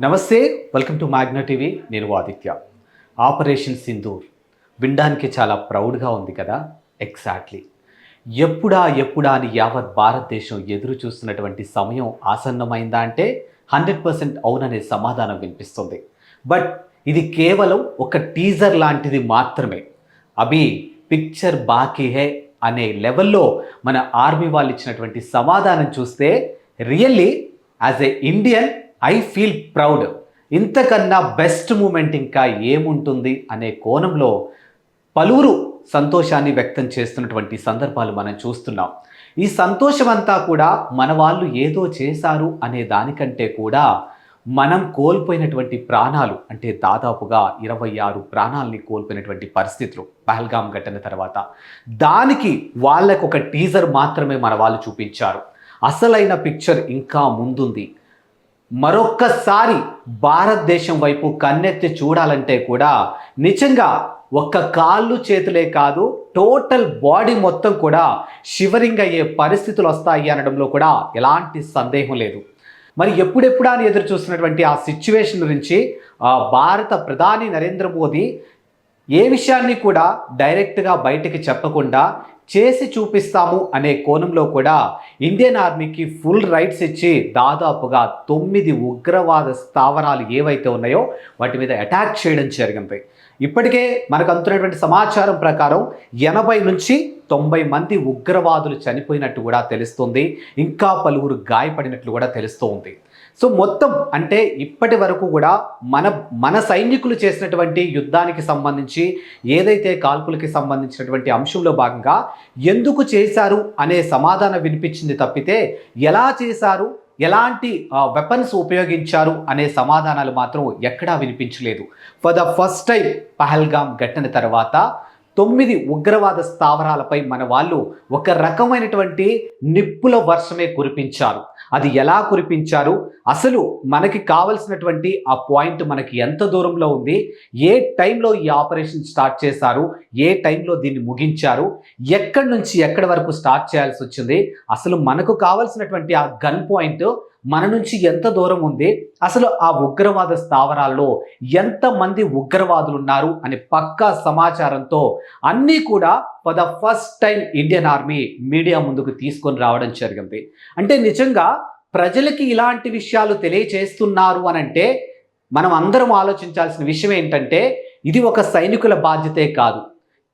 నమస్తే welcome to Magna TV నేను Aditya. Operation Sindoor వినడానికి చాలా ప్రౌడ్గా ఉంది కదా? ఎగ్జాక్ట్లీ ఎప్పుడా ఎప్పుడా అని యావత్ భారతదేశం ఎదురు చూస్తున్నటువంటి సమయం ఆసన్నమైందా అంటే హండ్రెడ్ పర్సెంట్ అవుననే సమాధానం వినిపిస్తుంది. బట్ ఇది కేవలం ఒక టీజర్ లాంటిది మాత్రమే. అభి పిక్చర్ బాకీ హే అనే లెవెల్లో మన ఆర్మీ వాళ్ళు ఇచ్చినటువంటి సమాధానం చూస్తే really as a Indian I feel proud ఇంతకన్నా బెస్ట్ మూమెంట్ ఇంకా ఏముంటుంది అనే కోణంలో పలువురు సంతోషాన్ని వ్యక్తం చేస్తున్నటువంటి సందర్భాలు మనం చూస్తున్నాం. ఈ సంతోషం అంతా కూడా మన వాళ్ళు ఏదో చేశారు అనే దానికంటే కూడా మనం కోల్పోయినటువంటి ప్రాణాలు అంటే దాదాపుగా ఇరవై ఆరు ప్రాణాలని కోల్పోయినటువంటి పరిస్థితులు పహల్గామ్ ఘటన తర్వాత. దానికి వాళ్ళకు ఒక టీజర్ మాత్రమే మన వాళ్ళు చూపించారు. అసలైన పిక్చర్ ఇంకా ముందుంది. మరొక్కసారి భారతదేశం వైపు కన్నెత్తి చూడాలంటే కూడా నిజంగా ఒక్క కాళ్ళు చేతులే కాదు టోటల్ బాడీ మొత్తం కూడా షివరింగ్ అయ్యే పరిస్థితులు వస్తాయి అనడంలో కూడా ఎలాంటి సందేహం లేదు. మరి ఎప్పుడెప్పుడా అని ఎదురు చూస్తున్నటువంటి ఆ సిచ్యువేషన్ గురించి ఆ, భారత ప్రధాని నరేంద్ర మోదీ ఏ విషయాన్ని కూడా డైరెక్ట్గా బయటికి చెప్పకుండా చేసి చూపిస్తాము అనే కోణంలో కూడా ఇండియన్ ఆర్మీకి ఫుల్ రైట్స్ ఇచ్చి దాదాపుగా తొమ్మిది ఉగ్రవాద స్థావరాలు ఏవైతే ఉన్నాయో వాటి మీద అటాక్ చేయడం జరిగింది. ఇప్పటికే మనకు అందుతున్నటువంటి సమాచారం ప్రకారం ఎనభై నుంచి తొంభై మంది ఉగ్రవాదులు చనిపోయినట్టు కూడా తెలుస్తుంది. ఇంకా పలువురు గాయపడినట్లు కూడా తెలుస్తూ ఉంది సో మొత్తం అంటే ఇప్పటి వరకు కూడా మన మన సైనికులు చేసినటువంటి యుద్ధానికి సంబంధించి ఏదైతే కాల్పులకి సంబంధించినటువంటి అంశంలో భాగంగా ఎందుకు చేశారు అనే సమాధానం వినిపించింది తప్పితే ఎలా చేశారు ఎలాంటి వెపన్స్ ఉపయోగించారు అనే సమాధానాలు మాత్రం ఎక్కడా వినిపించలేదు. For the first time Pahalgam ఘటన తర్వాత తొమ్మిది ఉగ్రవాద స్థావరాలపై మన వాళ్ళు ఒక రకమైనటువంటి నిప్పుల వర్షమే కురిపించారు. అది ఎలా కురిపించారు? అసలు మనకి కావలసినటువంటి ఆ పాయింట్ మనకి ఎంత దూరంలో ఉంది? ఏ టైంలో ఈ ఆపరేషన్ స్టార్ట్ చేశారు? ఏ టైంలో దీన్ని ముగించారు? ఎక్కడి నుంచి ఎక్కడి వరకు స్టార్ట్ చేయాల్సి వచ్చింది? అసలు మనకు కావలసినటువంటి ఆ గన్ పాయింట్ మన నుంచి ఎంత దూరం ఉంది? అసలు ఆ ఉగ్రవాద స్థావరాల్లో ఎంతమంది ఉగ్రవాదులు ఉన్నారు? అనే పక్కా సమాచారంతో అన్నీ కూడా for the first time Indian army media ముందుకు తీసుకొని రావడం జరిగింది. అంటే నిజంగా ప్రజలకి ఇలాంటి విషయాలు తెలియచేస్తున్నారు అని అంటే మనం అందరం ఆలోచించాల్సిన విషయం ఏంటంటే ఇది ఒక సైనికుల బాధ్యతే కాదు.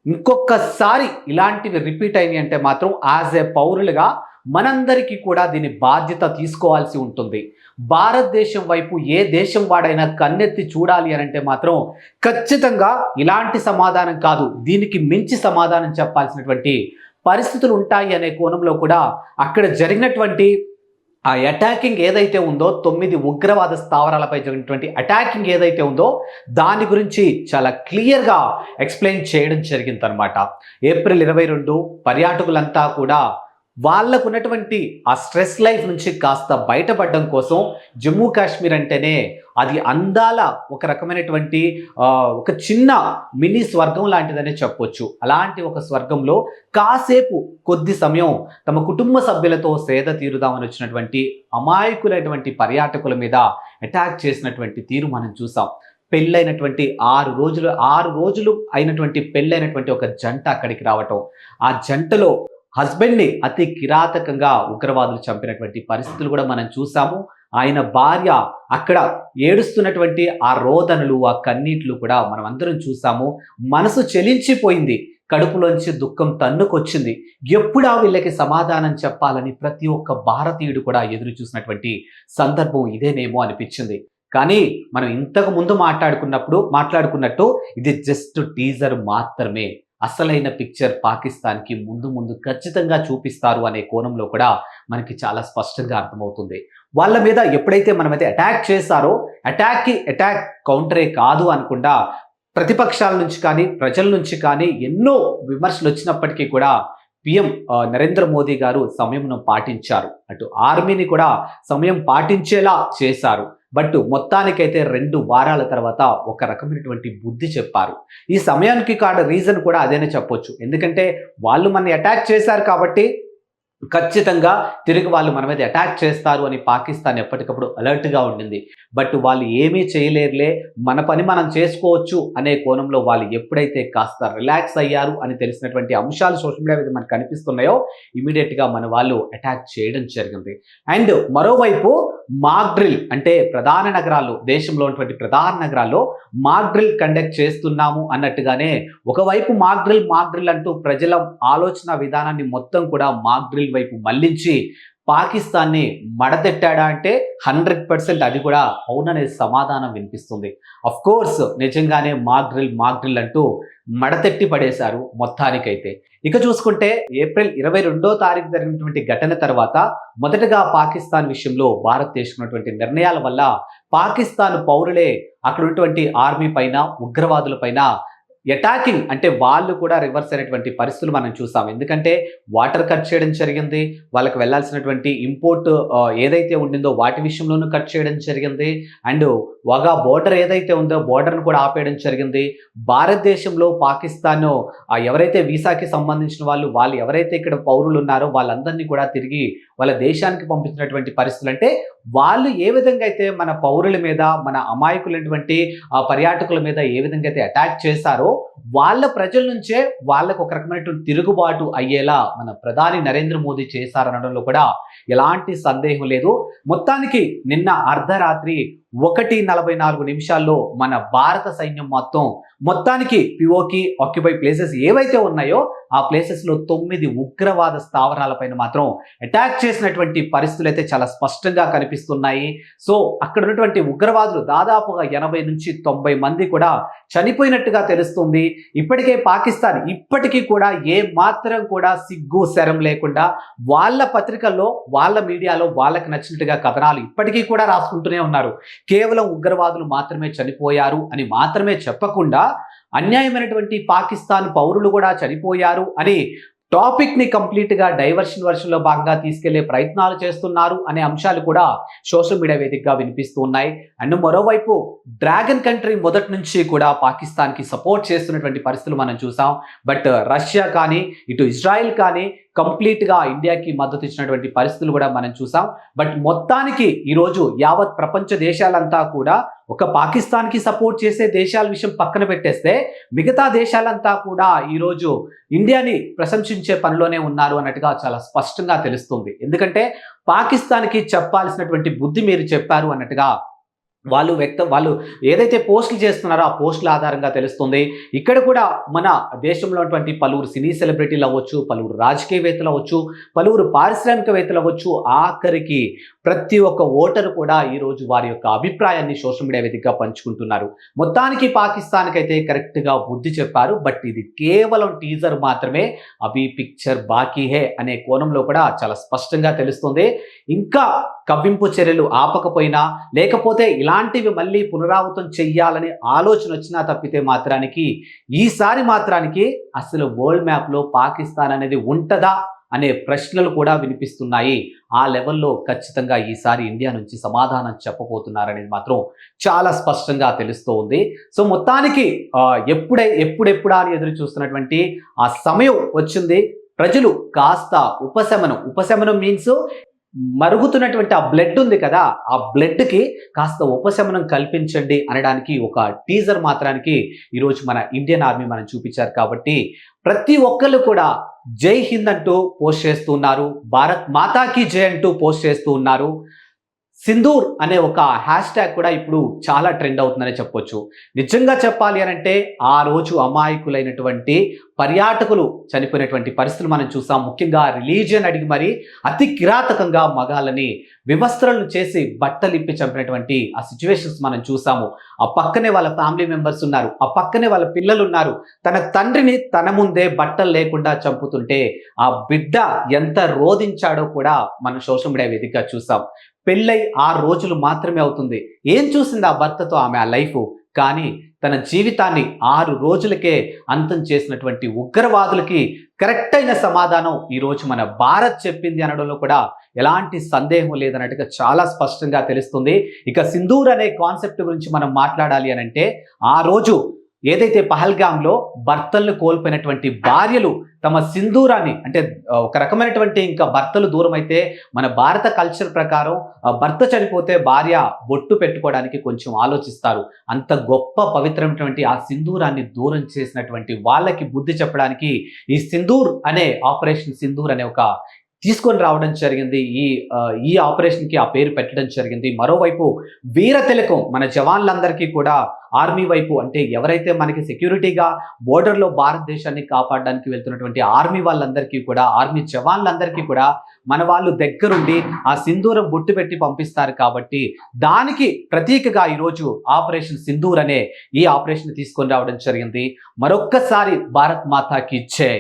ఇంకొకసారి ఇలాంటివి రిపీట్ అయినాయి అంటే మాత్రం యాజ్ ఏ పౌరులుగా మనందరికీ కూడా దీని బాధ్యత తీసుకోవాల్సి ఉంటుంది. భారతదేశం వైపు ఏ దేశం వాడైనా కన్నెత్తి చూడాలి అని అంటే మాత్రం ఖచ్చితంగా ఇలాంటి సమాధానం కాదు. దీనికి మించి సమాధానం చెప్పాల్సినటువంటి పరిస్థితులు ఉంటాయి అనే కోణంలో కూడా అక్కడ జరిగినటువంటి ఆ అటాకింగ్ ఏదైతే ఉందో తొమ్మిది ఉగ్రవాద స్థావరాలపై జరిగినటువంటి అటాకింగ్ ఏదైతే ఉందో దాని గురించి చాలా క్లియర్గా ఎక్స్ప్లెయిన్ చేయడం జరిగిందనమాట ఏప్రిల్ ఇరవై రెండు పర్యాటకులంతా కూడా వాళ్ళకు ఉన్నటువంటి ఆ స్ట్రెస్ లైఫ్ నుంచి కాస్త బయటపడడం కోసం జమ్మూ కాశ్మీర్ అంటేనే అది అందాల ఒక రకమైనటువంటి ఒక చిన్న మినీ స్వర్గం లాంటిదనే చెప్పొచ్చు. అలాంటి ఒక స్వర్గంలో కాసేపు కొద్ది సమయం తమ కుటుంబ సభ్యులతో సేద తీరుదామని వచ్చినటువంటి అమాయకులైనటువంటి పర్యాటకుల మీద అటాక్ చేసినటువంటి తీరు మనం చూసాం. పెళ్ళైనటువంటి ఆరు రోజులు ఆరు రోజులు అయినటువంటి పెళ్ళైనటువంటి ఒక జంట అక్కడికి రావటం. ఆ జంటలో హస్బెండ్ని అతి కిరాతకంగా ఉగ్రవాదులు చంపినటువంటి పరిస్థితులు కూడా మనం చూసాము. ఆయన భార్య అక్కడ ఏడుస్తున్నటువంటి ఆ రోదనలు ఆ కన్నీట్లు కూడా మనం అందరం చూసాము. మనసు చెలించిపోయింది. కడుపులోంచి దుఃఖం తన్నుకొచ్చింది. ఎప్పుడా వీళ్ళకి సమాధానం చెప్పాలని ప్రతి ఒక్క భారతీయుడు కూడా ఎదురు చూసినటువంటి సందర్భం ఇదేనేమో అనిపించింది. కానీ మనం ఇంతకు ముందు మాట్లాడుకున్నప్పుడు మాట్లాడుకున్నట్టు ఇది జస్ట్ టీజర్ మాత్రమే. అసలైన పిక్చర్ పాకిస్తాన్కి ముందు ముందు ఖచ్చితంగా చూపిస్తారు అనే కోణంలో కూడా మనకి చాలా స్పష్టంగా అర్థమవుతుంది. వాళ్ళ మీద ఎప్పుడైతే మనమైతే అటాక్ చేస్తారో అటాక్కి అటాక్ కౌంటరే కాదు అనుకుండా ప్రతిపక్షాల నుంచి కానీ ప్రజల నుంచి కానీ ఎన్నో విమర్శలు వచ్చినప్పటికీ కూడా పిఎం నరేంద్ర మోదీ గారు సమయంను పాటించారు. అటు ఆర్మీని కూడా సమయం పాటించేలా చేశారు. బట్ మొత్తానికైతే రెండు వారాల తర్వాత ఒక రకమైనటువంటి బుద్ధి చెప్పారు. ఈ సమయానికి కాడ రీజన్ కూడా అదేనే చెప్పొచ్చు. ఎందుకంటే వాళ్ళు మన అటాక్ చేశారు కాబట్టి ఖచ్చితంగా తిరిగి వాళ్ళు మన మీద అటాక్ చేస్తారు అని పాకిస్తాన్ ఎప్పటికప్పుడు అలర్ట్గా ఉండింది. బట్ వాళ్ళు ఏమీ చేయలేరులే మన పని మనం చేసుకోవచ్చు అనే కోణంలో వాళ్ళు ఎప్పుడైతే కాస్త రిలాక్స్ అయ్యారు అని తెలిసినటువంటి అంశాలు సోషల్ మీడియా మీద మనకు కనిపిస్తున్నాయో ఇమీడియట్గా మన వాళ్ళు అటాక్ చేయడం జరిగింది. అండ్ మరోవైపు మాక్డ్రిల్ అంటే ప్రధాన నగరాల్లో దేశంలో ఉన్నటువంటి ప్రధాన నగరాల్లో మాక్డ్రిల్ కండక్ట్ చేస్తున్నాము అన్నట్టుగానే ఒకవైపు మాక్ డ్రిల్ అంటూ ప్రజల ఆలోచన విధానాన్ని మొత్తం కూడా మాక్డ్రిల్ వైపు మళ్ళించి పాకిస్తాన్ని మడతెట్టాడా అంటే హండ్రెడ్ పర్సెంట్ అది కూడా అవుననే సమాధానం వినిపిస్తుంది. అఫ్ కోర్స్ నిజంగానే మాక్ డ్రిల్ మాక్ డ్రిల్ అంటూ మడతెట్టి పడేశారు మొత్తానికైతే. ఇక చూసుకుంటే ఏప్రిల్ ఇరవై రెండో తారీఖు జరిగినటువంటి ఘటన తర్వాత మొదటగా పాకిస్తాన్ విషయంలో భారత్ తీసుకున్నటువంటి నిర్ణయాల వల్ల పాకిస్తాన్ పౌరులే అక్కడ ఉన్నటువంటి ఆర్మీ పైన ఉగ్రవాదుల పైన అటాకింగ్ అంటే వాళ్ళు కూడా రివర్స్ అయినటువంటి పరిస్థితులు మనం చూసాం. ఎందుకంటే వాటర్ కట్ చేయడం జరిగింది. వాళ్ళకి వెళ్ళాల్సినటువంటి ఇంపోర్ట్ ఏదైతే ఉండిందో వాటి విషయంలోనూ కట్ చేయడం జరిగింది. అండ్ వగా బోర్డర్ ఏదైతే ఉందో బోర్డర్ను కూడా ఆపేయడం జరిగింది. భారతదేశంలో పాకిస్తాన్ ఎవరైతే వీసాకి సంబంధించిన వాళ్ళు వాళ్ళు ఎవరైతే ఇక్కడ పౌరులు ఉన్నారో వాళ్ళందరినీ కూడా తిరిగి వాళ్ళ దేశానికి పంపించినటువంటి పరిస్థితులు. అంటే వాళ్ళు ఏ విధంగా అయితే మన పౌరుల మీద మన అమాయకులైనటువంటి పర్యాటకుల మీద ఏ విధంగా అయితే అటాక్ చేశారో వాళ్ళ ప్రజల నుంచే వాళ్ళకు ఒక రకమైనటువంటి తిరుగుబాటు అయ్యేలా మన ప్రధాని నరేంద్ర మోదీ చేశారనడంలో కూడా ఎలాంటి సందేహం లేదు. మొత్తానికి నిన్న అర్ధరాత్రి ఒకటి నలభై నాలుగు నిమిషాల్లో మన భారత సైన్యం మొత్తం మొత్తానికి పిఓకి ఆక్యుపై ప్లేసెస్ ఏవైతే ఉన్నాయో ఆ ప్లేసెస్లో తొమ్మిది ఉగ్రవాద స్థావరాలపైన మాత్రం అటాక్ చేసినటువంటి పరిస్థితులు అయితే చాలా స్పష్టంగా కనిపిస్తున్నాయి. సో అక్కడ ఉన్నటువంటి ఉగ్రవాదులు దాదాపుగా ఎనభై నుంచి తొంభై మంది కూడా చనిపోయినట్టుగా తెలుస్తుంది. ఇప్పటికే పాకిస్తాన్ ఇప్పటికీ కూడా ఏ మాత్రం కూడా సిగ్గు శరం లేకుండా వాళ్ళ పత్రికల్లో వాళ్ళ మీడియాలో వాళ్ళకి నచ్చినట్టుగా కథనాలు ఇప్పటికీ కూడా రాసుకుంటూనే ఉన్నారు. కేవలం ఉగ్రవాదులు మాత్రమే చనిపోయారు అని మాత్రమే చెప్పకుండా అన్యాయమైనటువంటి పాకిస్తాన్ పౌరులు కూడా చనిపోయారు అని టాపిక్ని కంప్లీట్గా డైవర్షన్ వర్షన్లో భాగంగా తీసుకెళ్ళే ప్రయత్నాలు చేస్తున్నారు అనే అంశాలు కూడా సోషల్ మీడియా వేదికగా వినిపిస్తూ ఉన్నాయి. అండ్ మరోవైపు డ్రాగన్ కంట్రీ మొదటి నుంచి కూడా పాకిస్తాన్కి సపోర్ట్ చేస్తున్నటువంటి పరిస్థితులు మనం చూసాం. బట్ రష్యా కానీ ఇటు ఇజ్రాయెల్ కానీ కంప్లీట్గా ఇండియాకి మద్దతు ఇచ్చినటువంటి పరిస్థితులు కూడా మనం చూసాం. బట్ మొత్తానికి ఈరోజు యావత్ ప్రపంచ దేశాలంతా కూడా ఒక పాకిస్తాన్కి సపోర్ట్ చేసే దేశాల విషయం పక్కన పెట్టేస్తే మిగతా దేశాలంతా కూడా ఈరోజు ఇండియాని ప్రశంసించే పనిలోనే ఉన్నారు అన్నట్టుగా చాలా స్పష్టంగా తెలుస్తుంది. ఎందుకంటే పాకిస్తాన్కి చెప్పాల్సినటువంటి బుద్ధి మీరు చెప్పారు అన్నట్టుగా వాళ్ళు వ్యక్తం వాళ్ళు ఏదైతే పోస్టులు చేస్తున్నారో ఆ పోస్టుల ఆధారంగా తెలుస్తుంది. ఇక్కడ కూడా మన దేశంలో ఉన్నటువంటి పలువురు సినీ సెలబ్రిటీలు అవ్వచ్చు పలువురు రాజకీయవేత్తలు అవ్వచ్చు పలువురు పారిశ్రామికవేత్తలు అవ్వచ్చు ఆఖరికి ప్రతి ఒక్క ఓటరు కూడా ఈరోజు వారి యొక్క అభిప్రాయాన్ని సోషల్ మీడియా వేదికగా పంచుకుంటున్నారు. మొత్తానికి పాకిస్తాన్కి అయితే కరెక్ట్గా బుద్ధి చెప్పారు బట్ ఇది కేవలం టీజర్ మాత్రమే అభి పిక్చర్ బాకీ హే అనే కోణంలో కూడా చాలా స్పష్టంగా తెలుస్తుంది. ఇంకా కవ్వింపు చర్యలు ఆపకపోయినా లేకపోతే ఇలాంటివి మళ్ళీ పునరావృతం చెయ్యాలని ఆలోచన వచ్చినా తప్పితే మాత్రానికి ఈసారి మాత్రానికి అసలు వరల్డ్ మ్యాప్లో పాకిస్తాన్ అనేది ఉంటుందా అనే ప్రశ్నలు కూడా వినిపిస్తున్నాయి. ఆ లెవెల్లో ఖచ్చితంగా ఈసారి ఇండియా నుంచి సమాధానం చెప్పబోతున్నారనేది మాత్రం చాలా స్పష్టంగా తెలుస్తూ ఉంది. సో మొత్తానికి ఎప్పుడై ఎప్పుడెప్పుడా అని ఎదురు చూస్తున్నటువంటి ఆ సమయం వచ్చింది. ప్రజలు కాస్త ఉపశమనం ఉపశమనం మీన్స్ మరుగుతున్నటువంటి ఆ బ్లడ్ ఉంది కదా ఆ బ్లడ్కి కాస్త ఉపశమనం కల్పించండి అనడానికి ఒక టీజర్ మాత్రానికి ఈరోజు మన ఇండియన్ ఆర్మీ మనం చూపించారు కాబట్టి ప్రతి ఒక్కళ్ళు కూడా జై హింద్ అంటూ పోస్ట్ చేస్తూ ఉన్నారు భారత్ మాతాకి జై అంటూ పోస్ట్ చేస్తూ ఉన్నారు. సింధూర్ అనే ఒక హ్యాష్ ట్యాగ్ కూడా ఇప్పుడు చాలా ట్రెండ్ అవుతుందని చెప్పొచ్చు. నిజంగా చెప్పాలి అని అంటే ఆ రోజు అమాయకులైనటువంటి పర్యాటకులు చనిపోయినటువంటి పరిస్థితులు మనం చూసాం. ముఖ్యంగా రిలీజియన్ అడిగి మరి అతి కిరాతకంగా మగాలని వివస్త్రలను చేసి బట్టలిప్పి చంపినటువంటి ఆ సిచ్యువేషన్స్ మనం చూసాము. ఆ పక్కనే వాళ్ళ ఫ్యామిలీ మెంబర్స్ ఉన్నారు. ఆ పక్కనే వాళ్ళ పిల్లలు ఉన్నారు. తన తండ్రిని తన ముందే బట్టలు లేకుండా చంపుతుంటే ఆ బిడ్డ ఎంత రోధించాడో కూడా మనం సోషల్ మీడియా వేదికగా చూసాం. పెళ్ళై ఆ రోజులు మాత్రమే అవుతుంది. ఏం చూసింది ఆ భర్తతో ఆమె ఆ లైఫ్ కానీ తన జీవితాన్ని ఆరు రోజులకే అంతం చేసినటువంటి ఉగ్రవాదులకి కరెక్ట్ అయిన సమాధానం ఈరోజు మన భారత్ చెప్పింది అనడంలో కూడా ఎలాంటి సందేహం లేదన్నట్టుగా చాలా స్పష్టంగా తెలుస్తుంది. ఇక సింధూర్ అనే కాన్సెప్ట్ గురించి మనం మాట్లాడాలి అని అంటే ఆ రోజు ఏదైతే పహల్గాంలో భర్తలను కోల్పోయినటువంటి భార్యలు తమ సింధూరాన్ని అంటే ఒక రకమైనటువంటి ఇంకా భర్తలు దూరం అయితే మన భారత కల్చర్ ప్రకారం భర్త చనిపోతే భార్య బొట్టు పెట్టుకోవడానికి కొంచెం ఆలోచిస్తారు. అంత గొప్ప పవిత్రమైనటువంటి ఆ సింధూరాన్ని దూరం చేసినటువంటి వాళ్ళకి బుద్ధి చెప్పడానికి ఈ సింధూర్ అనే ఆపరేషన్ సింధూర్ అనే ఒక తీసుకొని రావడం జరిగింది. ఈ ఈ ఆపరేషన్కి ఆ పేరు పెట్టడం జరిగింది. మరోవైపు వీర తిలకం మన జవాన్లందరికీ కూడా ఆర్మీ వైపు అంటే ఎవరైతే మనకి సెక్యూరిటీగా బోర్డర్లో భారతదేశాన్ని కాపాడడానికి వెళ్తున్నటువంటి ఆర్మీ వాళ్ళందరికీ కూడా ఆర్మీ జవాన్లందరికీ కూడా మన వాళ్ళు దగ్గరుండి ఆ సింధూరం బొట్టు పెట్టి పంపిస్తారు కాబట్టి దానికి ప్రతీకగా ఈరోజు ఆపరేషన్ సింధూర్ అనే ఈ ఆపరేషన్ తీసుకొని రావడం జరిగింది. మరొక్కసారి భారత్ మాతాకి జై.